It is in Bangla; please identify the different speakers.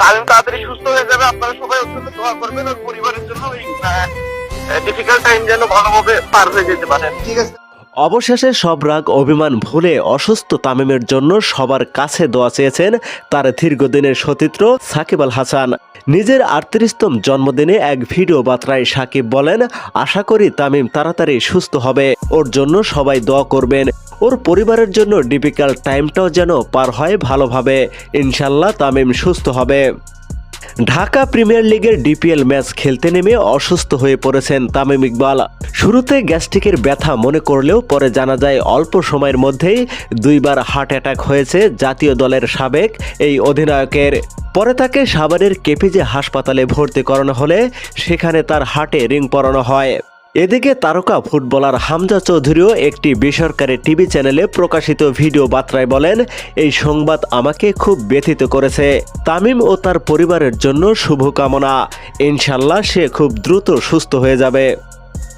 Speaker 1: তামিম তাড়াতাড়ি সুস্থ হয়ে যাবে, আপনারা সবাই অত্যন্ত দোয়া করবেন ওর পরিবারের জন্য এই ডিফিকাল্ট টাইম যেন ভালোভাবে পার হয়ে যেতে পারেন
Speaker 2: ঠিক আছে।
Speaker 3: অবশেষে সব রাগ অভিমান ভুলে অসুস্থ তামিমের জন্য সবার কাছে দোয়া চেয়েছেন তার দীর্ঘদিনের সতীর্থ সাকিব আল হাসান। নিজের আটত্রিশতম জন্মদিনে এক ভিডিও বার্তায় সাকিব বলেন, আশা করি তামিম তাড়াতাড়ি সুস্থ হবে। ওর জন্য সবাই দোয়া করবেন। ওর পরিবারের জন্য ডিফিকাল্ট টাইমটাও যেন পার হয় ভালোভাবে। ইনশাল্লাহ তামিম সুস্থ হবে। ঢাকা প্রিমিয়ার লিগের ডিপিএল ম্যাচ খেলতে নেমে অসুস্থ হয়ে পড়েছেন তামিম ইকবাল। শুরুতে গ্যাস্ট্রিকের ব্যথা মনে করলেও পরে জানা যায় অল্প সময়ের মধ্যেই দুইবার হার্ট অ্যাটাক হয়েছে জাতীয় দলের সাবেক এই অধিনায়কের। পরে তাকে সাভারের কেপিজে হাসপাতালে ভর্তি করানো হলে সেখানে তার হাটে রিং পরানো হয়। এদিকে তারকা ফুটবলার হামজা চৌধুরীও একটি বেসরকারি টিভি চ্যানেলে প্রকাশিত ভিডিও বার্তায় বলেন, এই সংবাদ আমাকে খুব ব্যথিত করেছে। তামিম ও তার পরিবারের জন্য শুভকামনা। ইনশাল্লাহ সে খুব দ্রুত সুস্থ হয়ে যাবে।